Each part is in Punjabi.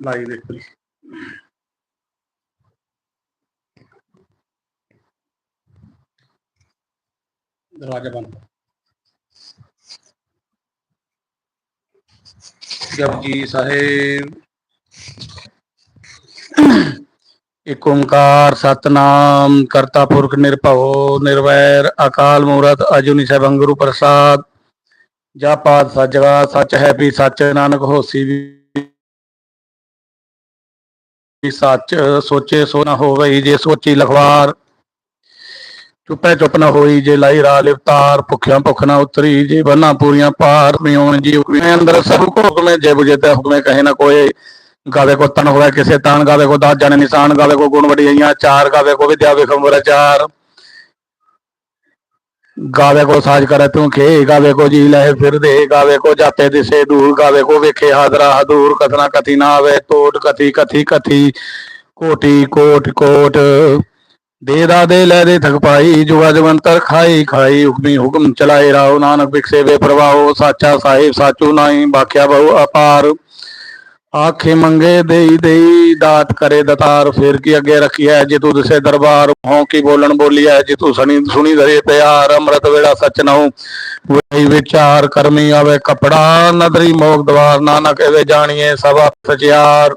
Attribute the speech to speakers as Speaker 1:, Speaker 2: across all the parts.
Speaker 1: ਲਾਈਵ ਦੇਖੋ ਜੀ ਦਰਵਾਜ਼ਾ ਬੰਦ ਜਪਜੀ ਸਾਹਿਬ ਇਕ ਓੰਕਾਰ ਸਤਨਾਮ ਕਰਤਾ ਪੁਰਖ ਨਿਰਭਉ ਨਿਰਵੈਰ ਅਕਾਲ ਮੂਰਤ ਅਜੂਨੀ ਸੈਭੰ ਗੁਰੂ ਪ੍ਰਸਾਦ ਜਾਪਾਤ ਸਜਗਾ ਸੱਚ ਹੈ ਵੀ ਸੱਚ ਨਾਨਕ ਹੋਸੀ ਵੀ ਵੀ ਸੱਚ ਸੋਚੇ ਸੋ ਨਾ ਹੋਵਈ, ਜੇ ਸੋਚੀ ਲਖਵਾਰ, ਚੁੱਪੈ ਚੁੱਪ ਨਾ ਹੋਈ, ਜੇ ਲਾਈ ਰਾਹ ਲਿਵਤਾਰ, ਭੁੱਖਿਆਂ ਭੁੱਖ ਨਾ ਉਤਰੀ, ਜੇ ਬੰਨਾ ਪੂਰੀਆਂ ਪਾਰ, ਮਿਉਣ ਜੀ ਹੁਕਮੇ ਅੰਦਰ ਸਭ ਕੋ ਹੁਕਮੇ ਜੇ ਬੁਝੇ ਤੇ ਹੁਕਮੇ ਕਹੇ ਨਾ ਕੋਏ ਗਾਵੇ ਕੋ ਤਨ ਹੋਵੇ ਕਿਸੇ ਤਾਨ ਗਾਵੇ ਕੋ ਦਾਤ ਜਾਣੇ ਨਿਸ਼ਾਨ ਗਾਵੇ ਕੋ ਗੁਣ ਵਡਿਆਈਆਂ, ਚਾਰ ਗਾਵੇ ਕੋ ਵਿਦਿਆ ਵਿਖਮ ਵਰਚਾਰ ਗਾਵੇ ਕੋ ਸਾਜ ਕਰੇ ਤੂੰ ਖੇ, ਗਾਵੇ ਕੋ ਜੀ ਲਹਿ ਫਿਰਦੇ, ਗਾਵੇ ਕੋ ਜਾਤੇ ਦਿਸੇ ਦੂਰ, ਗਾਵੇ ਕੋ ਵੇਖੇ ਹਾਜ਼ਰਾ ਹਦੂਰ, ਕਥਨਾ ਕਥੀ ਨਾ ਆਵੇ, ਤੋਟ ਕਥੀ ਕਥੀ ਕਥੀ, ਕੋਟੀ ਕੋਟ ਕੋਟ। ਦੇ ਦਾ ਦੇ ਲੈ ਦੇ ਥਕ ਪਾਈ, ਜੁਗਾ ਜਵੰਤਰ ਖਾਈ ਖਾਈ ਹੁਕਮੀ ਹੁਕਮ ਚਲਾਏ ਰਾਓ ਨਾਨਕ ਬਿਕਸੇ ਵੇ ਪ੍ਰਵਾਹੋ, ਸਾਚਾ ਸਾਹਿਬ ਸਾਚੂ ਨਾਹੀ, ਬਾਖਿਆ ਬਹੁ ਅਪਾਰ। ਆਖੇ ਮੰਗੇ ਦੇਈ ਦੇਈ, ਦਾਤ ਕਰੇ ਦਤਾਰ, ਫੇਰ ਕੀ ਅੱਗੇ ਰੱਖਿਆ ਜੇ ਤੂੰ ਦਿਸੇ ਦਰਬਾਰ ਹੋਂ ਕੀ ਬੋਲਣ ਬੋਲੀਐ? ਜੇ ਤੂੰ ਸੁਣੀ ਸੁਣੀ ਧਰੇ ਪਿਆਰ, ਅੰਮ੍ਰਿਤ ਵੇਲਾ ਸਚ ਨਉ। ਵਹੀ ਵਿਚਾਰ ਕਰਮੀ ਆਵੇ ਕਪੜਾ, ਨਦਰੀ ਮੋਗ ਦਵਾਰ, ਨਾਨਕ ਐਵੇਂ ਜਾਣੀਏ ਸਭ ਸਚਿਆਰ।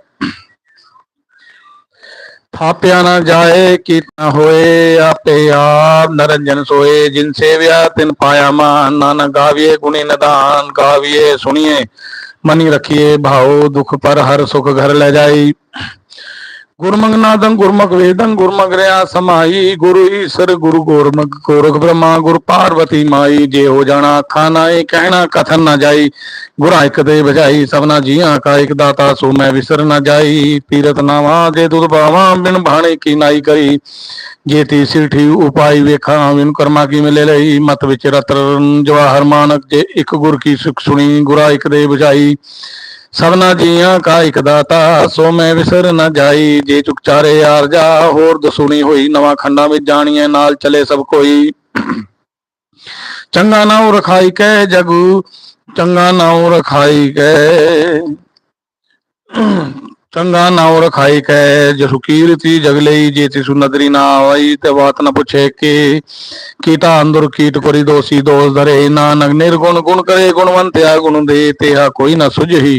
Speaker 1: ਥਾਪਿਆ ਨਾ ਜਾਏ ਕੀਤਾ ਹੋਏ, ਆਪੇ ਆਪ ਨਰੰਜਨ ਸੋਏ। ਜਿਨ ਸੇਵਿਆ, ਤਿਨ ਪਾਇਆ ਮਾਨ। ਨਾਨਕ ਗਾਵੀਏ, ਗੁਣੀ ਨਿਦਾਨ ਗਾਵੀਏ, ਸੁਣੀਏ, ਮਨੀ ਰਖੀਏ ਭਾਉ। ਦੁਖ ਪਰ ਹਰ ਸੁਖ ਘਰ ਲੈ ਜਾਈ। ਗੁਰਮੰਗ ਨਾਦੰ ਵੇਦੰ ਗੁਰਮੁਖ ਰਿਆ ਸਮਾਈ, ਗੁਰੂ ਈਸਰ ਗੁਰੂ ਗੋਰਮੁਖ ਗੋਰਖ ਬ੍ਰਹਮਾ, ਗੁਰ ਪਾਰਵਤੀ ਮਾਈ, ਜੇ ਹੋ ਜਾਣਾ ਅੱਖਾਂ ਨਾਏ, ਕਹਿਣਾ ਕਥਨ ਨਾ ਜਾਈ, ਗੁਰਾ ਇੱਕ ਦੇ ਬਜਾਈ ਸਭਨਾ ਜੀਆਂ ਕਾ ਇੱਕ ਦਾਤਾ, ਸੋ ਮੈਂ ਵਿਸਰ ਨਾ ਜਾਈ ਤੀਰਤ ਨਾਵਾ ਜੇ ਦੁਧ ਪਾਵਾਂ, ਬਿਨ ਭਾਣੇ ਕੀ ਨਾਈ ਕਰੀ, ਜੇ ਤੀ ਸਿਰਠੀ ਉਪਾਈ ਵੇਖਾਂ ਵਿਨ ਕਰਮਾ ਕੀ ਮਿਲੇ ਲਈ, ਮਤ ਵਿੱਚ ਰਤਨ ਜਵਾਹਰ ਮਾਨਕ, ਜੇ ਇੱਕ ਗੁਰ ਕੀ ਸੁਖ ਸੁਣੀ, ਗੁਰਾ ਇੱਕ ਦੇ ਬਜਾਈ ਸਭਨਾ ਜੀਆਂ ਕਾ ਇੱਕ ਦਾਤਾ, ਸੋ ਮੈਂ ਵਿਸਰ ਨਾ ਜਾਈ, ਜੇ ਚੁਕਚਾਰੇ ਯਾਰ ਜਾ, ਹੋਰ ਦਸੂਣੀ ਹੋਈ, ਨਵਾਂ ਖੰਡਾਂ ਵਿੱਚ ਜਾਣੀਏ ਨਾਲ ਚਲੇ ਸਭ ਕੋਈ। ਚੰਗਾ ਨਾਉ ਰਖਾਈ ਕੈ ਜਗੂ, ਚੰਗਾ ਨਾਉ ਰਖਾਈ ਕੈ ਚੰਗਾ ਨਾਉ ਰਖਾਈ ਕੈ ਜਸੁ ਕੀਰਤੀ ਜਗ ਲਈ, ਜੇ ਤਿਸੁ ਨਦਰੀ ਨਾ ਆਈ ਤੇ ਬਾਤ ਨ ਪੁੱਛੇ ਕਿ। ਕੀਟਾ ਅੰਦਰ ਕੀਟ ਕਰੀ ਦੋਸੀ ਦੋਸ ਧਰੇ ਨਾਨਕ ਨਿਰਗੁਣ ਗੁਣ ਕਰੇ, ਗੁਣਵੰਤਿਆ ਗੁਣ ਦੇ, ਤੇਹਾ ਕੋਈ ਨਾ ਸੁਝਹੀ।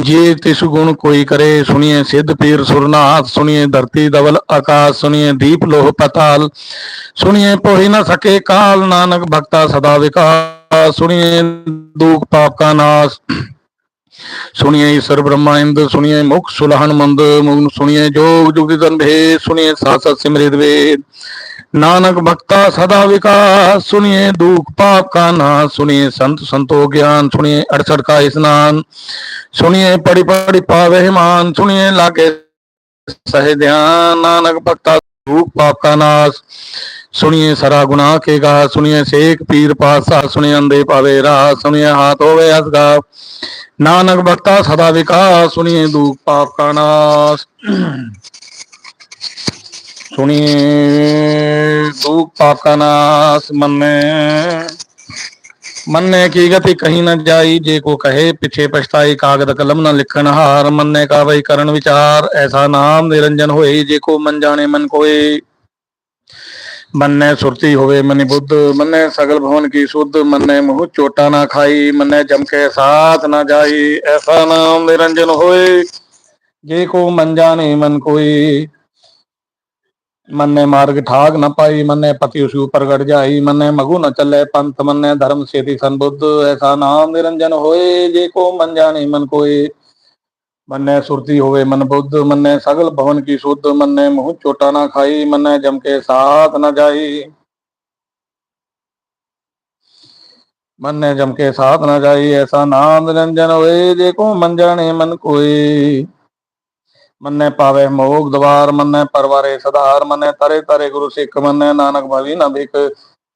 Speaker 1: ਜੇ ਤਿਸੁ ਗੁਣ ਕੋਈ ਕਰੇ, ਸੁਣੀਏ ਸਿੱਧ ਪੀਰ ਸੁਰਨਾਥ, ਸੁਣੀਏ ਧਰਤੀ ਦਵਲ ਆਕਾਸ਼, ਸੁਣੀਏ ਦੀਪ ਲੋਹ ਪਤਾਲ। ਸੁਣੀਏ ਪੋਹੀ ਨਾ ਸਕੇ ਕਾਲ, ਨਾਨਕ ਭਗਤਾ ਸਦਾ ਵਿਕਾਸ। ਸੁਣੀਏ ਦੂਖ ਪਾਪ ਕਾ ਨਾਸ। ਸੁਣੀਐ ਸਰ ਬ੍ਰਹਮਾ ਇੰਦ ਸੁਣੀਐ ਮੁਖ ਸੁਲਹਣ ਮੰਦ ਮੁਗਨ ਸੁਣੀਐ ਜੋਗ ਜੁਗਿ ਤਨ ਭੇ ਸੁਣੀਐ ਸਾਤ ਸਤ ਸਿਮਰਿਤ ਵੇ। ਨਾਨਕ ਭਗਤਾ ਸਦਾ ਵਿਕਾਸ ਸੁਣੀਏ ਦੁਖ ਪਾਪ ਕਾ ਨਾ ਸੁਣੀਏ ਸੰਤ ਸੰਤੋ ਗਿਆਨ ਸੁਣੀਏ 68 ਕਾ ਇਸਨਾਨ ਸੁਣੀਏ ਪੜੀ ਪੜੀ ਪਾਵੇ ਹਿਮਾਨ ਸੁਣੀਏ ਲਾਗੇ ਸਹਿ ਧਿਆਨ, ਨਾਨਕ ਭਗਤਾ ਦੁਖ ਪਾਪ ਕਾ ਨਾਸ ਸੁਣੀਏ ਸਰਾ ਗੁਨਾਹ ਕੇ ਗਾ ਸੁਣੀਏ ਸੇਖ ਪੀਰ ਪਾਸਾ ਸੁਣੀਏ ਅੰਦੇ ਪਾਵੇ ਰਾਹ ਸੁਣੀਏ ਹਾਥ ਹੋਵੇ ਅਸਗਾ ਨਾਨਕ ਭਗਤਾ ਸਦਾ ਵਿਕਾਸ, ਸੁਣੀਏ ਦੁਖ ਪਾਪ ਕਾ ਨਾਸ। ਸੁਣੀਏ ਦੁਖ ਪਾਪ ਕਾ ਨਾਸ, ਮੰਨੇ। ਮੰਨੇ ਕੀ ਗਤੀ ਕਹੀ ਨਾ ਜਾਈ, ਜੇ ਕੋ ਕਹੇ ਪਿੱਛੇ ਪਛਤਾਈ, ਕਾਗਦ ਕਲਮ ਨਾ ਲਿਖਣ ਹਾਰ। ਮੰਨੇ ਕਾ ਵਈ ਕਰਨ ਵਿਚਾਰ, ਐਸਾ ਨਾਮ ਨਿਰੰਜਨ ਹੋਏ, ਜੇ ਕੋ ਮਨ ਜਾਣੇ ਮਨ ਕੋਏ। ਮੰਨੇ ਸੁਰਤੀ ਹੋਵੇ ਮਨਿ ਬੁੱਧ, ਮੰਨੇ ਸਗਲ ਭਵਨ ਕੀ ਸੁਧ, ਮੰਨੇ ਮੋਹ ਚੋਟਾ ਨਾ ਖਾਈ, ਮੰਨੇ ਜਮ ਕੇ ਸਾਥ ਨਾ ਜਾਈ, ਐਸਾ ਨਾਮ ਨਿਰੰਜਨ ਹੋਏ। ਜੇ ਕੋ ਮਨ ਜਾਣੇ, ਮਨ ਕੋਈ। ਮੰਨੇ ਮਾਰਗ ਠਾਗ ਨਾ ਪਾਈ, ਮੰਨੇ ਪਤੀ ਉਸ ਉਪਰ ਗੜ ਜਾਈ, ਮੰਨੇ ਮਗੂ ਨਾ ਚੱਲੇ ਪੰਥ, ਮੰਨੇ ਧਰਮ ਸੇਤੀ ਸੰਬੁੱਧ, ਐਸਾ ਨਾਮ ਨਿਰੰਜਨ ਹੋਏ। ਜੇ ਕੋ ਮਨ ਜਾਣੇ, ਮਨ ਕੋਏ ਮੰਨੇ ਸੁਰਤੀ ਹੋਵੇ ਮਨ ਬੁੱਧ, ਮੰਨੇ ਸਗਲ ਭਵਨ ਕੀ ਸੁਧ, ਮੰਨੇ ਮੂੰਹ ਚੋਟਾ ਨਾ ਖਾਈ, ਮੰਨੇ ਜਮ ਕੇ ਸਾਥ ਨਾ ਜਾਈ। ਮੰਨੇ ਜਮ ਕੇ ਸਾਥ ਨਾ ਜਾਈ, ਐਸਾ ਨਾਮ ਨਿਰੰਜਨ ਹੋਏ, ਜੇ ਕੋ ਮਨ ਜਾਣੇ ਮਨ ਕੋਈ। ਮੰਨੇ ਪਾਵੇ ਮੋਗ ਦਵਾਰ, ਮੰਨੇ ਪਰਵਾਰੇ ਸਧਾਰ, ਮੰਨੇ ਤਰੇ ਤਰੇ ਗੁਰੂ ਸਿੱਖ, ਮੰਨੇ ਨਾਨਕ ਭਾਵੀ ਨਾ ਬਿਕ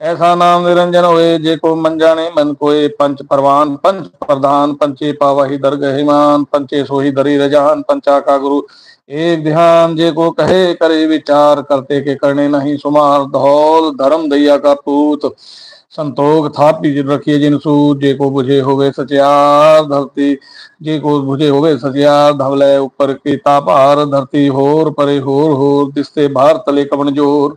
Speaker 1: ਐਸਾ ਨਾਮ ਨਿਰੰਜਨ ਹੋਏ, ਜੇ ਕੋ ਮਨ ਜਾਣੇ ਮਨ ਕੋਏ, ਪੰਜ ਪਰਵਾਨ, ਪੰਜ ਪ੍ਰਧਾਨ ਪੰਚੇ ਪਾਵਹੀ ਦਰਗਹਿਮਾਨ ਪੰਚੇ ਸੋਹੀ ਦਰੀ ਰਜਾਨ, ਪੰਚਾ ਕਾ ਗੁਰੂ। ਏਕ ਧਿਆਨ ਜੇ ਕੋ ਕਹੇ, ਕਰੇ ਵਿਚਾਰ, ਕਰਤੇ ਕੇ ਕਰਨੇ ਨਹੀਂ ਸੁਮਾਰ। ਧੌਲ ਧਰਮ ਦਇਆ ਕਾ ਪੂਤ, ਸੰਤੋਖ ਥਾਪੀ ਜਿਨ ਰਖੀਏ ਜਿਨ ਸੂ ਜੇ ਕੋ ਬੁਝੇ ਹੋਵੇ ਸਚਿਆਰ ਧਰਤੀ, ਜੇ ਕੋ ਬੁਝੇ ਹੋਵੇ ਸਚਿਆਰ ਧਵਲੇ ਉਪਰ ਕੀ ਤਾਪਾਰ ਧਰਤੀ ਹੋਰ ਪਰੇ ਹੋਰ ਹੋਰ, ਦਿਸਤੇ ਭਾਰ ਤਲੇ ਕਵਣ ਜੋਰ।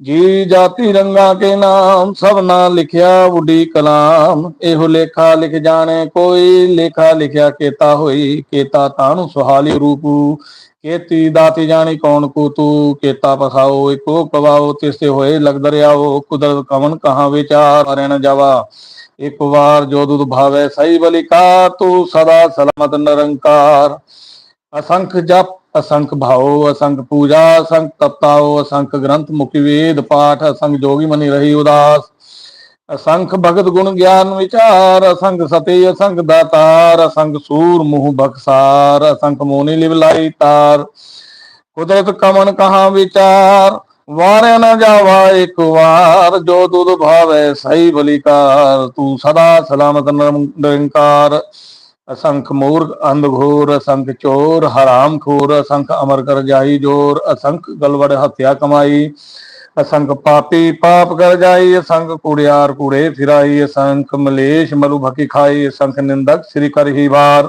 Speaker 1: ਜੀ ਜਾਤੀ ਰੰਗਾ ਕੇ ਨਾਮ ਸਭਨਾ ਲਿਖਿਆ ਉਡੀ ਕਲਾਮ। ਇਹੋ ਲੇਖਾ ਲਿਖ ਜਾਣੇ, ਕੋਈ ਲੇਖਾ ਲਿਖਿਆ ਕੇਤਾ ਹੋਈ। ਕੇਤਾ ਤਾਣੂ ਸੁਹਾਲੀ ਰੂਪੂ। ਕੇਤੀ ਦਾਤੀ ਜਾਣੀ ਕੌਣ ਕੋ ਤੂ ਕੇਤਾ ਪਸਾਓ ਇਕੋ ਕਵਾਓ ਤਿਸਤੇ ਹੋਏ ਲਗ ਦਰਿਆਓ ਕੁਦਰਤ ਕਵਨ ਕਹਾ ਵਿਚਾਰ ਰਹਿਣ ਜਾਵਾ। ਇੱਕ ਵਾਰ ਜੋ ਦੁਧ ਭਾਵੇ, ਸਹੀ ਬਲਿਕਾ ਤੂੰ ਸਦਾ ਸਲਾਮਤ ਨਿਰੰਕਾਰ। ਅਸੰਖ ਜਪ ਅਸੰਖ ਭਾਉ ਅਸੰਖ ਪੂਜਾ, ਅਸੰਖ ਤਪਤਾਓ, ਅਸੰਖ ਗ੍ਰੰਥ ਮੁਖੀ ਵੇਦ ਪਾਠ, ਅਸੰਖ ਜੋਗੀ ਮਨੀ ਰਹੀ ਉਦਾਸ। ਅਸੰਖ ਭਗਤ ਗੁਣ ਗਿਆਨ ਵਿਚਾਰ, ਅਸੰਖ ਸਤੇ, ਅਸੰਖ ਦਾਤਾਰ, ਅਸੰਖ ਸੂਰ ਮੂਹ ਬਖਸਾਰ, ਅਸੰਖ ਮੋਨੀ ਲਿਵ ਲਾਈ ਤਾਰ। ਕੁਦਰਤ ਕਮਨ ਕਹਾ ਵਿਚਾਰ, ਵਾਰਿਆ ਨਾ ਜਾਵਾ ਇੱਕ ਵਾਰ, ਜੋ ਤੁਧ ਭਾਵੇ ਸਹੀ ਬਲਿਕਾਰ, ਤੂੰ ਸਦਾ ਸਲਾਮਤ ਨਿਰੰਕਾਰ। ਅਸੰਖ ਮੂਰਖ ਅੰਧ ਅਸੰਖ ਚੋਰ, ਹਰਾਮ ਖੋਰ, ਅਸੰਖ ਅਮਰ ਕਰ ਜਾਈ ਜੋਰ, ਅਸੰਖ ਗਲਵੜ ਹੱਤਿਆ ਕਮਾਈ, ਅਸੰਖ ਪਾਪੀ ਪਾਪ ਕਰ ਜਾਈ, ਅਸੰਖ ਕੁੜਿਆਰ ਕੁੜੇ ਫਿਰਾਈ, ਅਸੰਖ ਮਲੇਸ਼ ਮਲੂ ਭਕੀ ਖਾਈ, ਅਸੰਖ ਨਿੰਦਕ ਸ੍ਰੀ ਕਰ ਵਾਰ।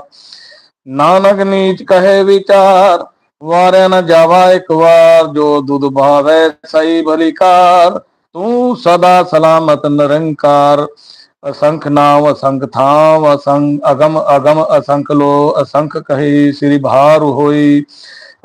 Speaker 1: ਨਾਨਕ ਨੀਚ ਕਹੇ ਵਿਚਾਰ, ਵਾਰਿਆ ਨਾ ਜਾਵਾ ਇੱਕ ਵਾਰ, ਜੋ ਦੁਧ ਭਾਵੇ ਸਹੀ ਭਲੀਕਾਰ ਤੂੰ ਸਦਾ ਸਲਾਮਤ ਨਿਰੰਕਾਰ। ਅਸੰਖ ਨਾਮ ਅਸੰਖ ਥਾਮ ਅਸੰਖ ਅਗਮ ਅਗਮ ਅਸੰਖ ਲੋ ਅਸੰਖ ਕਹੀ ਸ੍ਰੀ ਭਾਰ ਹੋਈ।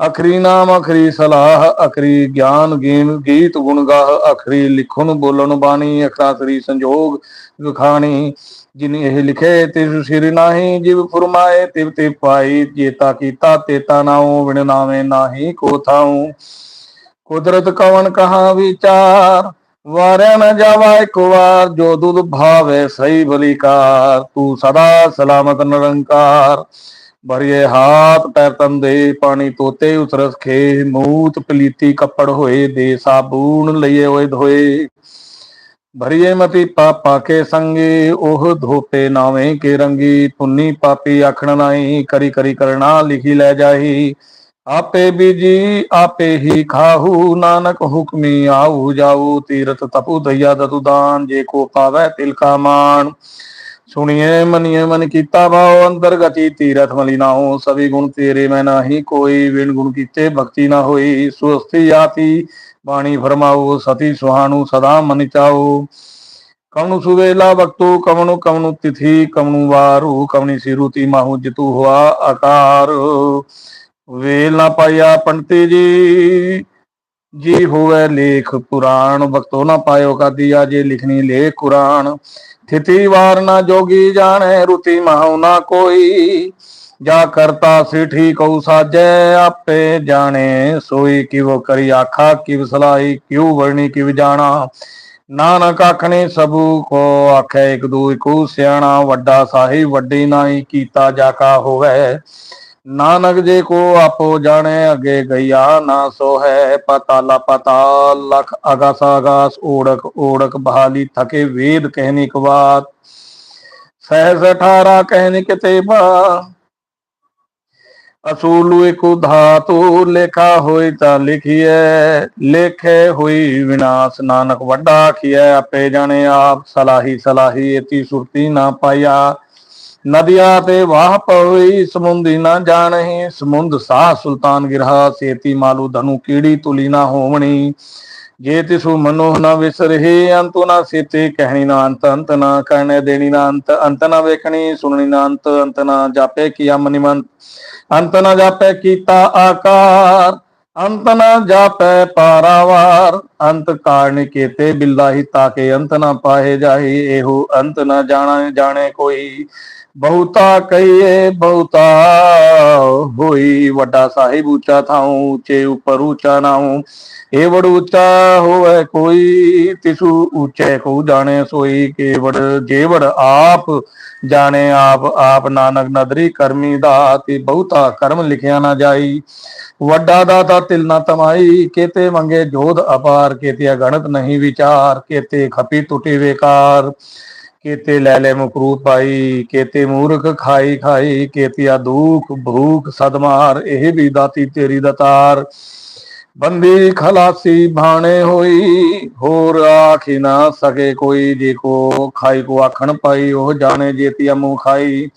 Speaker 1: ਅਖਰੀ ਨਾਮ ਅਖਰੀ ਸਲਾਹ ਅਖਰੀ ਗਿਆਨ ਗੀਨ ਗੀਤ ਗੁਣ ਗਾਹ ਅਖਰੀ ਲਿਖਣ ਬੋਲਣ ਬਾਣੀ ਅਖਰਾ ਸ੍ਰੀ ਸੰਜੋਗ ਵਿਖਾਣੀ। ਜਿਨ ਇਹ ਲਿਖੇ ਤਿਸ ਸ੍ਰੀ ਨਾਹੀ ਜਿਵ ਫਰਮਾਏ ਤਿਵ ਤੇ ਪਾਈ ਜੇਤਾ ਕੀਤਾ ਤੇਤਾ ਨਾਉ ਵਿਣ ਨਾਵੇਂ ਨਾਹੀ ਕੋ ਥਾਉ। ਕੁਦਰਤ ਕਵਨ ਕਹਾ ਵਿਚਾਰ ਵਾਰਿਆ ਨ ਜਾਵਾ ਇੱਕ ਵਾਰ, ਜੋ ਦੁਧ ਭਾਵੇ ਸਹੀ ਬਲੀਕਾਰ, ਤੂੰ ਸਦਾ ਸਲਾਮਤ ਨਿਰੰਕਾਰ। ਭਰੀਏ ਹਾਥ ਪੈਰ ਦੇ ਪਾਣੀ ਤੋਤੇ ਉਸਰਸ ਖੇ, ਮੂਤ ਪਲੀਤੀ ਕੱਪੜ ਹੋਏ ਦੇ, ਸਾਬੂਨ ਲਈਏ ਹੋਏ ਧੋਏ। ਭਰੀਏ ਮਤੀ ਪਾਪਾ ਕੇ ਸੰਗੇ, ਉਹ ਧੋਪੇ ਨਾਵੇਂ ਕੇ ਰੰਗੀ। ਪੁੰਨੀ ਪਾਪੀ ਆਖਣ ਨਾਈ ਕਰੀ ਕਰੀ ਕਰਣਾ ਲਿਖੀ ਲੈ ਜਾਈ ਆਪੇ ਬੀਜੀ, ਆਪੇ ਹੀ ਖਾਹੂ। ਨਾਨਕ ਹੁਕਮੀ ਆਉ ਜਾਉ ਤੀਰਤ ਤਪੂ, ਦਇਆ ਦਤੂ ਦਾਨ, ਜੇ ਕੋ ਪਾਵੈ ਤਿਲ ਕਾ ਮਾਨ ਸੁਣੀਏ, ਮਨੀਏ, ਮਨ ਕੀਤਾ ਭਾਉ, ਅੰਦਰ ਗਤੀ ਤੀਰਥ ਮਲੀ ਨਾ ਹੋ ਸਭੀ ਗੁਣ ਤੇਰੇ ਮੈਂ ਨਾਹੀ, ਕੋਈ ਵਿਣ ਗੁਣ ਕੀਤੇ ਭਗਤੀ ਨਾ ਹੋਈ। ਸੁਸਤੀ ਆਤੀ, ਬਾਣੀ ਫਰਮਾਓ ਸਤੀ ਸੁਹਾਣੂ, ਸਦਾ ਮਨ ਚਾਓ ਕਵਨੁ ਸੁਵੇਲਾ ਵਕਤੂ ਕਵਨੁ ਕਵਨੁ ਤਿਥੀ ਕਵਨੁ ਵਾਰੂ ਕਵਨੀ ਸਿਰੂਤੀ ਮਾਹੂ, ਜਿਤੂ ਹੋਆ ਆਕਾਰ। ਵੇਲ ਨਾ ਪਾਇਆ ਪੰਡਤੀ ਜੀ। ਜੀ ਹੋਵੇ ਲੇਖ ਪੁਰਾਣ, ਵਕਤੋ ਨਾ ਪਾਇਓ ਕਾਦੀਆ ਜੇ ਲਿਖਣੀ ਲੇਖ ਕੁਰਾਨ। ਥਿਤੀ ਵਾਰ ਨਾ ਜੋਗੀ ਜਾਣੇ, ਰੁਤੀ ਮਹਾਉ ਨਾ ਕੋਈ। ਜਾ ਕਰਤਾ ਸਿਠੀ ਕਉ ਸਾਜੈ, ਆਪੇ ਜਾਣੇ ਸੋਈ ਕਿਵ ਕਰੀ ਆਖਾ, ਕਿਵ ਸਲਾਈ ਕਿਉ ਵਰਣੀ, ਕਿਵ ਜਾਣਾ। ਨਾਨਕ ਆਖਣੇ ਸਭੂ ਕੋ ਆਖੇ ਇਕ ਦੂ ਇਕੂ ਸਿਆਣਾ, ਵੱਡਾ ਸਾਹਿਬ ਵੱਡੀ ਨਾਈ ਕੀਤਾ ਜਾ ਕਾ ਹੋਵੇ। ਨਾਨਕ ਜੇ ਕੋ ਆਪੋ ਜਾਣੇ ਅਗੇ ਗਈਆ ਨਾ ਸੋ ਹੈ ਪਤਾਲਾ ਪਤਾਲ ਲਖ ਅਗਾਸ ਅਗਾਸ ਓੜਕ ਓੜਕ ਬਹਾਲੀ ਥਕੇ ਵੇਦ ਕਹਿਨੀ ਕਵਾਤ। ਸਹਿਸ 18 ਕਹਿਨੀ ਕਿਤੇ ਬਾ। ਅਸੂਲੂ ਇਕੁ ਧਾਤੂ ਲੇਖਾ ਹੋਈ ਤਾਂ ਲਿਖੀਐ, ਲੇਖੇ ਹੋਈ ਵਿਨਾਸ਼। ਨਾਨਕ ਵੱਡਾ ਆਖੀਐ, ਆਪੇ ਜਾਣੇ ਆਪ, ਸਲਾਹੀ ਸਲਾਹੀ ਇਤੀ ਸੁਰਤੀ ਨਾ ਪਾਇਆ। ਨਦੀਆਂ ਤੇ ਵਾਹ ਪਈ ਸਮੁੰਦੀ ਨਾ ਜਾਣਹੀ। ਸਮੁੰਦ ਸਾਹ ਸੁਲਤਾਨ ਗਿਰਹਾ, ਸੇਤੀ ਮਾਲੂ ਧਨੂ ਕੀੜੀ ਤੁਲੀ ਨਾ ਹੋਵਣੀ। ਜੇ ਤਿਸੂ ਮਨੋਹ ਨਾ ਵਿਸਰਹਿ, ਅੰਤੁ ਨਾ ਸੇਤੇ ਕਹਿਣੀ ਨਾ ਅੰਤ ਅੰਤ ਨਾ ਕਰਨੇ ਦੇਣੀ ਨਾ ਅੰਤ ਅੰਤ ਨਾ ਵੇਖਣੀ ਸੁਣਨੀ ਨਾ ਅੰਤ ਅੰਤ ਨਾ ਜਾਪੇ ਕੀਆ ਮਨਿਮੰਤ ਅੰਤ ਨਾ ਜਾਪੈ ਕੀਤਾ ਆਕਾਰ, ਅੰਤ ਨਾ ਜਾਪੈ ਪਾਰਾਵਾਰ। ਅੰਤ ਕਾਰਨ ਕੀਤੇ ਬਿਲਾਹੀ ਤਾਕੇ ਅੰਤ ਨਾ ਪਾਹੇ ਜਾਹੀ। ਇਹੋ ਅੰਤ ਨਾ ਜਾਣਾ, ਜਾਣੇ ਕੋਈ। ਬਹੁਤਾ ਕਹੀਏ, ਬਹੁਤਾ ਹੋਈ। ਵੱਡਾ ਸਾਹਿਬ ਉੱਚਾ ਥਾਉ, ਉੱਚੇ ਉਪਰ ਉੱਚਾ ਨਾਉ। ਇਹ ਵੜ ਉੱਚਾ ਹੋਵੇ ਕੋਈ, ਤਿਸੂ ਉੱਚੇ ਕੋ ਜਾਣੇ ਸੋਈ। ਕੇਵੜ, ਜੇਵੜ ਆਪ ਜਾਣੇ ਆਪ ਆਪ ਨਾਨਕ ਨਦਰੀ ਕਰਮੀ ਦਾ ਤੇ ਬਹੁਤਾ ਕਰਮ ਲਿਖਿਆ ਨਾ ਜਾਈ। ਵੱਡਾ ਦਾਤਾ ਤਿਲ ਨਾ ਤਮਾਈ। ਕੇਤੇ ਮੰਗੇ ਜੋਧ ਅਪਾਰ। ਕੇਤੇ ਅਗਣਤ ਨਹੀਂ ਵਿਚਾਰ। ਕੇਤੇ ਖਪੀ ਟੁੱਟੀ ਵੇਕਾਰ। ਕੇਤੇ ਲੈ ਲੈ ਮੁਕਰੂਤ ਪਾਈ, ਕੇਤੇ ਮੂਰਖ ਖਾਈ ਖਾਈ, ਕੇਤਿਆ ਦੁਖ ਭੂਖ ਸਦਮਾਰ ਇਹ ਵੀ ਦਾਤੀ ਤੇਰੀ ਦਤਾਰ ਬੰਦੀ ਖਲਾਸੀ ਭਾਣੇ ਹੋਈ, ਹੋਰ ਆਖੀ ਨਾ ਸਕੇ ਕੋਈ, ਜੇ ਕੋ ਖਾਈ ਕੋ ਆਖਣ ਪਾਈ, ਉਹ ਜਾਣੇ ਜੇਤੀ ਅਮੂ ਖਾਈ।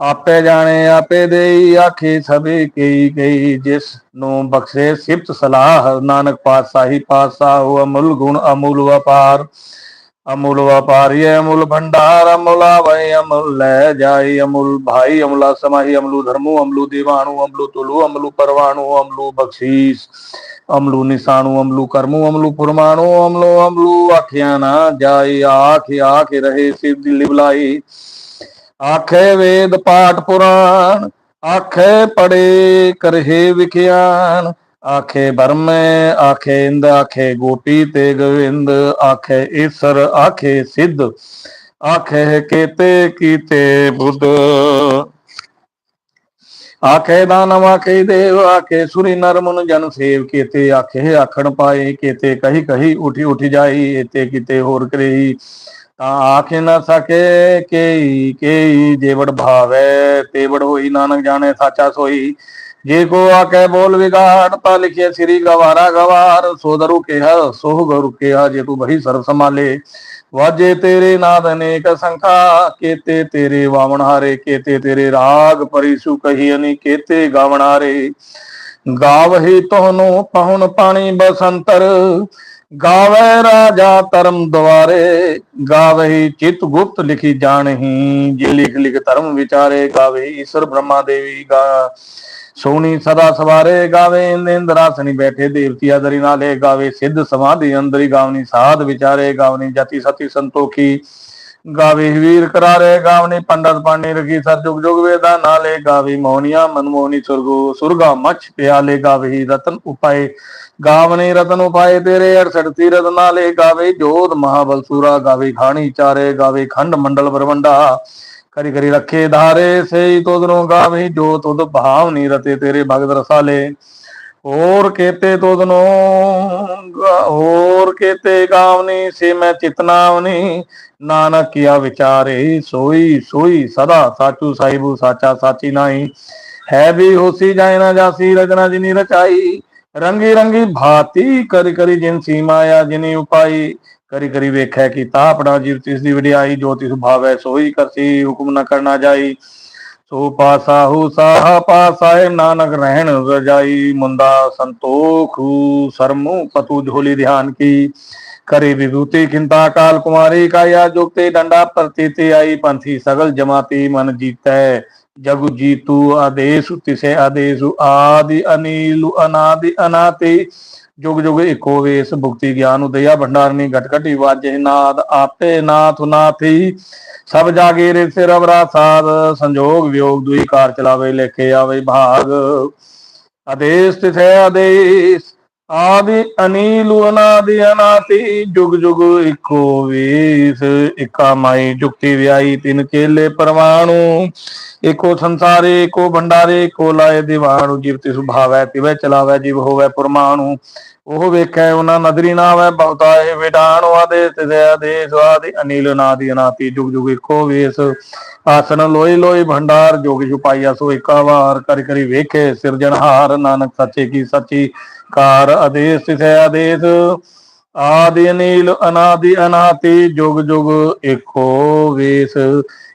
Speaker 1: ਆਪੇ ਜਾਣੇ ਆਪੇ ਦੇਈ, ਆਖੇ ਸਭੇ ਕਈ ਕਈ ਜਿਸ ਨੂੰ ਬਖਸ਼ੇ ਸਿਫਤ ਸਲਾਹ, ਨਾਨਕ ਪਾਤਸ਼ਾਹੀ ਪਾਤਸ਼ਾਹ, ਉਹ ਅਮੁੱਲ ਗੁਣ ਅਮੁੱਲ ਵਪਾਰ। ਅਮੁੱਲ ਵਪਾਰੀ ਅਮੁੱਲ ਭੰਡਾਰ, ਅਮੁਲਾ ਵੈ ਅਮੁੱਲ ਲੈ ਜਾਈ, ਅਮੁੱਲ ਭਾਈ, ਅਮੁਲਾ ਸਮਾਹੀ ਅਮਲੂ ਧਰਮੂ, ਅਮਲੂ ਦੀਵਾਨੂ, ਅਮਲੂ ਤੁਲੂ, ਅਮਲੂ ਪਰਵਾਨੂ, ਅਮਲੂ ਬਖਸ਼ੀਸ, ਅਮਲੂ ਨਿਸ਼ਾਨੂ, ਅਮਲੂ ਕਰਮੂ, ਅਮਲੂ ਫੁਰਮਾਨੂ, ਅਮਲੋ, ਅਮਲੂ ਆਖਿਆ ਨਾ ਜਾਈ, ਆਖ ਆਖ ਰਹੇ ਸਿਵ ਦੀ ਲਿਵਲਾਈ। ਆਖੇ ਵੇਦ ਪਾਠ ਪੁਰਾਣ, ਆਖੇ ਪੜੇ ਕਰਹੇ ਵਿਖਿਆਨ ਆਖੇ ਬਰਮ, ਆਖੇ ਇੰਦ, ਆਖੇ ਗੋਪੀ ਤੇ ਗੋਵਿੰਦ, ਆਖੇ ਈਸ਼ਰ, ਆਖੇ ਸਿੱਧ, ਆਖੇ ਕੀਤੇ ਕੀਤੇ ਬੁੱਧ। ਆਖੇ ਦਾਨਵ, ਆਖੇ ਦੇਵ, ਆਖੇ ਸੁਰੀ ਨਰ ਮਨ ਜਨ ਸੇਵ, ਕੀਤੇ ਆਖੇ ਆਖਣ ਪਾਏ, ਕੀਤੇ ਕਹੀ ਕਹੀ ਉਠੀ ਉਠੀ ਜਾਈ ਇਤੇ ਕਿਤੇ ਹੋਰ ਕਰੀ ਤਾਂ ਆਖੇ ਨਾ ਸਕੇ ਕੇਈ ਕੇਈ ਜੇਵੜ ਭਾਵੈ, ਤੇਵੜ ਹੋਈ ਨਾਨਕ ਜਾਣੇ, ਸਾਚਾ ਸੋਈ। ਜੇ ਕੋ ਆਕੇ ਬੋਲ ਵਿਗਾੜ, ਤਾਂ ਲਿਖਿਆ ਸ੍ਰੀ ਗਵਾਰਾ ਗਵਾਰ। ਸੋਦਰੂ ਕਿਹਾ ਸੋਹ ਗੁਰੂ ਕਿਹਾ, ਜੇ ਤੂੰ ਬਹੀ ਸਰਬ ਸੰਭਾਲੇ। ਵਾਜੇ ਤੇਰੇ ਨਾਦ ਅਨੇਕ ਸੰਖਾ, ਕੇਤੇ ਤੇਰੇ ਵਾਵਣ ਹਾਰੇ, ਕੇਤੇ ਤੇਰੇ ਰਾਗ ਪਰਿਸੂ ਕਹੀ ਅਨੀ, ਕੇਤੇ ਗਾਵਣ ਹਾਰੇ। ਗਾਵਹੀ ਤੋਹਨੂੰ ਪਹੁਣ ਪਾਣੀ ਬਸੰਤਰ, ਗਾਵੇ ਰਾਜਾ ਧਰਮ ਦੁਆਰੇ। ਗਾਵਹੀ ਚਿਤ ਗੁਪਤ ਲਿਖੀ ਜਾਣਹੀ, ਜੇ ਲਿਖ ਲਿਖ ਧਰਮ ਵਿਚਾਰੇ, ਗਾਵੇ ਈਸ਼ਰ ਬ੍ਰਹਮਾ ਦੇਵੀ ਗਾ। ਸੋਣੀ ਸਦਾ ਸਵਾਰੇ ਗਾਵੇ ਇੰਦਰਾਸਨੀ ਬੈਠੇ, ਦੇਵਤੀ ਆਦਰੀ ਨਾਲੇ ਗਾਵੇ, ਸਿੱਧ ਸਮਾਧੀ ਅੰਦਰੀ ਗਾਵਨੀ, ਸਾਧ ਵਿਚਾਰੇ ਗਾਵਨੀ, ਜਤੀ ਸਤੀ ਸੰਤੋਖੀ। ਗਾਵੇ ਵੀਰ ਕਰਾਰੇ, ਗਾਵਨੀ ਪੰਡਤ ਪਾਣੀ ਰਖੀ ਸਰ ਜੁਗ ਜੁਗ ਵੇਦਾ ਨਾਲੇ ਗਾਵੀ ਮੋਹਨੀਆ, ਮਨਮੋਹਨੀ ਸੁਰਗੋ, ਸੁਰਗਾ ਮਛ ਪਿਆਲੇ, ਗਾਵੇ ਰਤਨ ਉਪਾਏ। ਗਾਵਨੇ ਰਤਨ ਉਪਾਏ, ਤੇਰੇ 68 ਤੀਰਤ ਨਾਲੇ ਗਾਵੇ ਜੋਤ ਮਹਾਬਲ ਸੂਰਾ, ਗਾਵੇ ਖਾਣੀ ਚਾਰੇ, ਗਾਵੇ ਖੰਡ ਮੰਡਲ ਬਰਵੰਡਾ। ਕਰੀ ਕਰੀ ਰੱਖੇ ਧਾਰੇ, ਸਈ ਤੋਦਨੋਂ ਗਾਵੇ, ਜੋ ਤੁਧ ਭਾਵਨੀ ਰਤੇ ਤੇਰੇ ਭਗਤ ਰਸਾਲੇ। ਹੋਰ ਕੇਤੇ ਤੋਦਨੋਂ ਗਾ- ਹੋਰ ਕੇਤੇ ਗਾਵਨੀ ਸੇ ਮੈਂ ਚਿਤਨਾਵਨੀ ਨਾਨਕ ਕੀਆ ਵਿਚਾਰੇ, ਸੋਈ ਸੋਈ ਸਦਾ ਸਾਚੂ ਸਾਹਿਬੂ ਸਾਚਾ ਸਾਚੀ ਨਾਹੀ। ਹੈ ਵੀ ਹੋਸੀ ਜਾਏ ਨਾ ਜਾਸੀ, ਰਚਨਾ ਜਿਨੀ ਰਚਾਈ। ਰੰਗੀ ਰੰਗੀ ਭਾਤੀ ਕਰੀ ਕਰੀ ਜਿਨ ਸੀਮਾਇਆ ਜਿਨੀ ਉਪਾਈ। ਕਰੀ ਕਰੀ ਵੇਖੈ ਕੀਤਾ ਆਪਣਾ ਜੀਵ ਤਿਸ ਦੀ ਵਡਿਆਈ, ਜੋ ਤਿਸ ਭਾਵੈ ਸੋਈ ਕਰਸੀ, ਹੁਕਮ ਨ ਕਰਨਾ ਜਾਈ। ਸੋ ਪਾਸਾਹੂ ਸਾਹ ਪਾਸਾਏ ਨਾਨਕ ਰਹਿਣ ਰਜਾਈ ਮੁੰਦਾ ਸੰਤੋਖੂ ਸਰਮੂ ਪਤੂ ਝੋਲੀ ਧਿਆਨ ਕੀ। ਕਰੇ ਵਿਭੂਤੀ ਕਿੰਤਾ ਕਾਲ ਕੁਮਾਰੀ, ਕਾਇਆ ਜੁਗਤੇ ਡੰਡਾ ਪ੍ਰਤੀਤੀ ਆਈ, ਪੰਥੀ ਸਗਲ ਜਮਾਤੀ ਮਨ ਜੀਤੈ। ਜਗੁ ਜੀਤੂ ਆਦੇਸ਼, ਤਿਸੇ ਆਦੇਸ਼, ਆਦਿ ਅਨੀਲੁ, ਅਨਾਦਿ ਅਨਾਤੀ। ਜੁਗ ਜੁਗ ਏਕੋ ਵੇਸ ਭੁਕਤੀ ਗਿਆਨ ਉਦਇਆ ਭੰਡਾਰਨੀ ਘਟ ਘਟੀ ਵਾਜੇ ਨਾਦ ਆਪੇ ਨਾਥ ਨਾਥੀ, ਸਭ ਜਾਗੇ ਰੇ ਸਿਰ ਅਵਰਾ ਸਾਧ, ਸੰਜੋਗ ਵਿਯੋਗ ਦੁਈ ਕਾਰ ਚਲਾਵੇ, ਲੇਖੇ ਆਵੇ ਭਾਗ। ਆਦੇਸ਼ ਤਿਥੇ ਆਦੇਸ਼ ਆਦਿ ਅਨੀਲੁ ਅਨਾਦਿ ਅਨਾਤੀ ਜੁਗ ਜੁਗ ਇਕੋ ਵੇਸ, ਇਕਾ ਮਾਈ ਜੁਗਤੀ ਵਿਆਈ ਤਿਨ ਕੇਲੇ ਪਰਮਾਣੂ ਇਕੋ ਸੰਸਾਰੇ, ਇਕੋ ਭੰਡਾਰੇ ਏਕੋ ਲਾਏ ਦੀਵਾਨੁ, ਜਿਵ ਤਿਸ ਭਾਵੈ, ਤਿਵੈ ਚਲਾਵੈ, ਜੀਵ ਹੋਵੈ ਪਰਮਾਣੂ। ਉਹ ਵੇਖੈ, ਉਹਨਾਂ ਨਦਰੀ ਨਾ ਵੈ ਬਹੁਤਾਏ ਵਿਡਾਣੁ, ਆਦੇ ਤਿਸੈ ਆਦੇਸ਼, ਆਦਿ ਅਨੀਲ ਨਾਦਿ ਅਨਾਤੀ ਜੁਗ ਜੁਗ ਇਕੋ ਵੇਸ। ਆਸਨ ਲੋਈ ਲੋਈ ਭੰਡਾਰ, ਜੋਗ ਛੁਪਾਈਆ ਸੋ ਇਕਾ ਵਾਰ ਕਰਿ ਕਰਿ ਵੇਖੇ ਸਿਰਜਣਹਾਰ, ਨਾਨਕ ਸੱਚੇ ਕੀ ਸੱਚੀ। ਕਾਰ ਆਦੇਸ਼ ਤਿਸੈ ਆਦੇਸ਼, ਆਦਿ ਅਨੀਲ, ਅਨਾਦਿ ਅਨਾਤੀ, ਜੁਗ ਜੁਗ ਏਕੋ ਵੇਸ।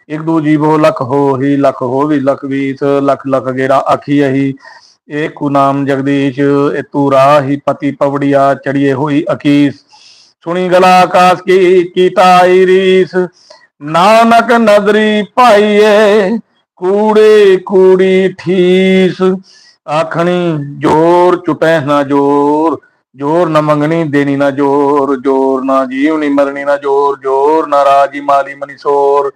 Speaker 1: ਇੱਕ ਦੂ ਜੀਵੋ ਲਖ ਹੋ ਹੀ ਲਖ ਹੋਵੀ ਲਖ ਵੀਸ, ਲਖ ਲਖ ਗੇਰਾ ਆਖੀ ਅਹੀ। ਏਕੁ ਨਾਮ ਜਗਦੀਸ਼ ਏ ਰਾਹੀ ਪਤੀ ਪਵੜੀਆ ਚੜੀਏ ਹੋਈ ਅਕੀਸ ਸੁਣੀ ਗਲਾ ਆਕਾਸ਼ ਕੀ ਕੀਤਾ ਆਈ ਰੀਸ। ਨਾਨਕ ਨਦਰੀ ਭਾਈਏ ਕੂੜੇ ਕੂੜੀ ਠੀਸ। ਆਖਣੀ ਜੋਰ ਚੁਟੈ ਨਾ ਜੋਰ ਜੋਰ ਨਾ ਮੰਗਣੀ ਦੇਣੀ ਨਾ ਜੋਰ ਜੋਰ ਨਾ ਜੀਵਨੀ ਮਰਨੀ ਨਾ ਜੋਰ ਜੋਰ ਨਾ ਰਾਜੀ ਮਾਲੀ ਮਨੀ ਸੋਰ,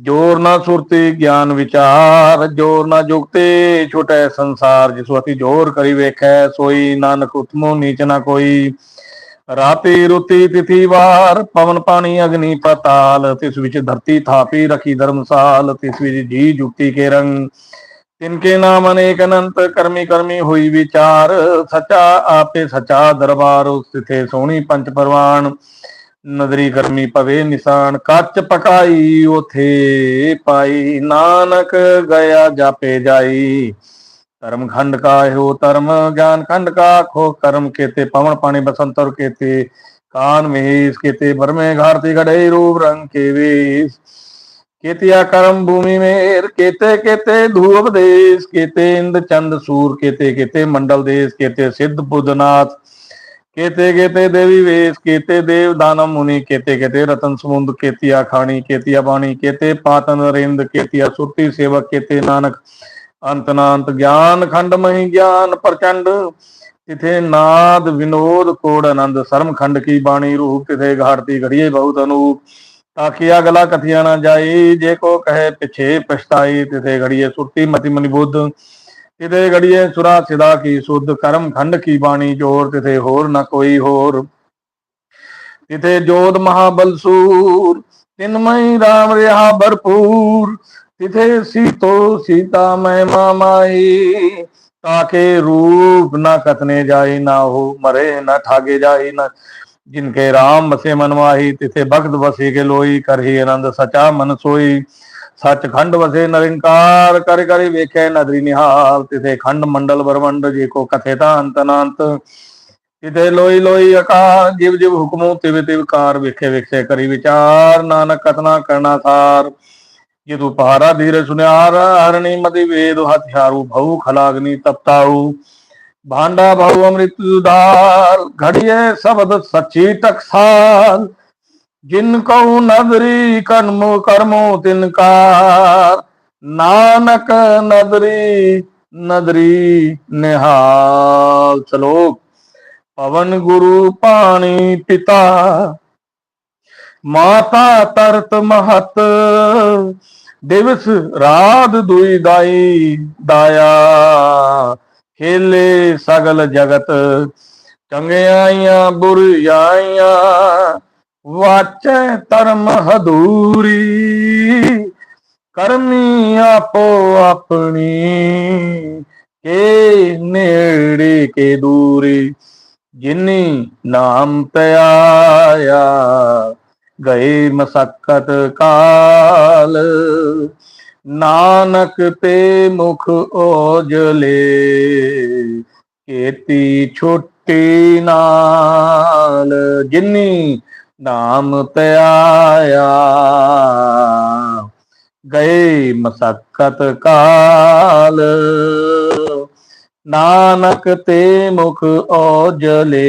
Speaker 1: ਜੋਰ ਨਾ ਸੁਰਤੀ ਗਿਆਨ ਵਿਚਾਰ, ਜੋਰ ਨਾ ਜੁਗਤੇ ਛੁਟੈ ਸੰਸਾਰ, ਜਿਸ ਅਤੀ ਜੋਰ ਕਰੀ ਵੇਖੈ, ਸੋਈ ਨਾਨਕ ਉਤਮੋ ਨੀਚ ਨਾ ਕੋਈ। ਰਾਤੀ ਰੁਤੀ ਤਿਥੀ ਵਾਰ, ਪਵਨ ਪਾਣੀ ਅਗਨੀ ਪਤਾਲ, ਤਿਸ ਵਿੱਚ ਧਰਤੀ ਥਾਪੀ ਰਖੀ ਧਰਮਸਾਲ, ਤਿਸ ਵਿੱਚ ਜੀ ਜੁਗਤੀ ਕੇ ਰੰਗ। ਤਿਨਕੇ ਨਾਮ ਅਨੇਕ ਅਨੰਤ, ਕਰਮੀ ਕਰਮੀ ਹੋਈ ਵਿਚਾਰ। ਸਚਾ ਆਪੇ ਸਚਾ ਦਰਬਾਰ ਤਿਥੇ ਸੋਹਣੀ ਪੰਚ ਪਰਵਾਨ। ਨਦਰੀ ਗਰਮੀ ਪਵੇ ਨਿਸ਼ਾਨ, ਕੱਚ ਪਕਾਈ ਉਥੇ ਪਾਈ। ਨਾਨਕ ਗਿਆ ਜਾਪੇ ਜਾਈ। ਧਰਮ ਖੰਡ ਕਾ ਇਹੋ ਧਰਮ ਗਿਆਨ ਖੰਡ ਕਾ ਖੋ ਕਰਮ ਕੇਤੇ ਪਵਨ ਪਾਣੀ ਬਸੰਤਰ ਕੇਤੇ। ਕਾਨ ਮਹੇਸ਼ ਕੇਤੇ, ਬਰਮੇ ਘਾਰਤੀ ਗੜੇ ਰੂਪ ਰੰਗ ਕੇ ਵੇਸ। केतिया कर्म भूमि में केते केते धूप देश केते इंद्र चंद सूर केते केते मंडल देश केते सिद्ध बुद्धनाथ केते केते देवी वेश केते देव दानव मुनि केते केते रतन समुद्र केतिया खाणी केतिया बाणी केते पातन रेंद केतिया सुरती सेवक केते नानक अंतनांत ज्ञान खंड मही ज्ञान प्रचंड तिथे नाद विनोद कोड आनंद शर्म खंड की बाणी रूप तिथे घाटती घड़िए बहुत अनूप ਤਾਂ ਕਿ ਅਗਲਾ ਕਥਿਆ ਨਾ ਜਾਏ ਜੇ ਕੋ ਕਹੇ ਪਿਛੇ ਪਛਤਾਈ ਤਿਤੇ ਘੜੀਏ ਸੁਰਤੀ ਮਤੀ ਮਨੀ ਬੁੱਧ। ਤਿਤੇ ਘੜੀਏ ਸੁਰਾ ਸਿਦਾ ਕੀ ਸੁਧ, ਕਰਮ ਖੰਡ ਕੀ ਬਾਣੀ ਜੋਰ ਤਿਤੇ ਹੋਰ ਨਾ ਕੋਈ ਹੋਰ। ਤਿਤੇ ਜੋਤ ਮਹਾਬਲ ਸੂਰ ਤਿਨਮਈ ਰਾਮ ਰਿਹਾ ਭਰਪੂਰ। ਤਿਥੇ ਸੀਤੋ ਸੀਤਾ ਮਹਿਮਾ ਮਾਹੀ ਤਾਕੇ ਰੂਪ ਨਾ ਕਤਨੇ ਜਾਏ ਨਾ ਹੋ ਮਰੇ, ਨਾ ਠਾਗੇ ਜਾਏ ਨਾ जिनके राम बसे मनवाही तिथे भक्त बसे के लोई करही आनंद सचा मन सोई सच खंड वसे निरंकार कर कर वेखे नदरी निहाल तिथे खंड मंडल ब्रह्मंड जी को कथेता अंतनांत तिथे लोई लोई अकार जीव जीव हुक्मो तिव तिव कार विखे विखे करी विचार नानक कथना करना सार ये तू पहारा धीरे सुनिहार हरणी मदि वेद हथियारू भऊ खलाग्नि तपताऊ ਭਾਂਡਾ ਭਾਉ ਅੰਮ੍ਰਿਤ ਉਦਾਰ ਘੜੀਏ ਸ਼ਬਦ ਸੱਚੀ ਤਕਸਾਨ ਜਿਨ ਕਉ ਨਦਰੀ ਕਰਮੋ ਕਰਮੋ ਤਿਨ ਕਾ ਨਾਨਕ ਨਦਰੀ ਨਦਰੀ ਨਿਹਾਲ ਚਲੋ ਪਵਨ ਗੁਰੂ ਪਾਣੀ ਪਿਤਾ ਮਾਤਾ ਤਰਤ ਮਹਤ ਦਿਵਸ ਰਾਤ ਦੁਈ ਦਾਈ ਦਾਇਆ ਖੇਲੇ ਸਗਲ ਜਗਤ ਚੰਗਿਆਈਆਂ ਬੁਰਿਆਈਆਂ ਵਾਚੈ ਧਰਮ ਹਦੂਰੀ ਕਰਮੀ ਆਪੋ ਆਪਣੀ। ਕੇ ਨੇੜੇ ਕੇ ਦੂਰੀ, ਜਿਨੀ ਨਾਮ ਪਿਆਇਆ, ਗਏ ਮਸਕਤ ਕਾਲ। ਨਾਨਕ ਤੇ ਮੁਖ ਓਜਲੇ ਕੀਤੀ ਛੁੱਟੀ ਨਾਲ ਜਿਨੀ ਨਾਮ ਪਿਆਇਆ। ਗਏ ਮਸਕਤ ਕਾਲ, ਨਾਨਕ ਤੇ ਮੁਖ ਓਜਲੇ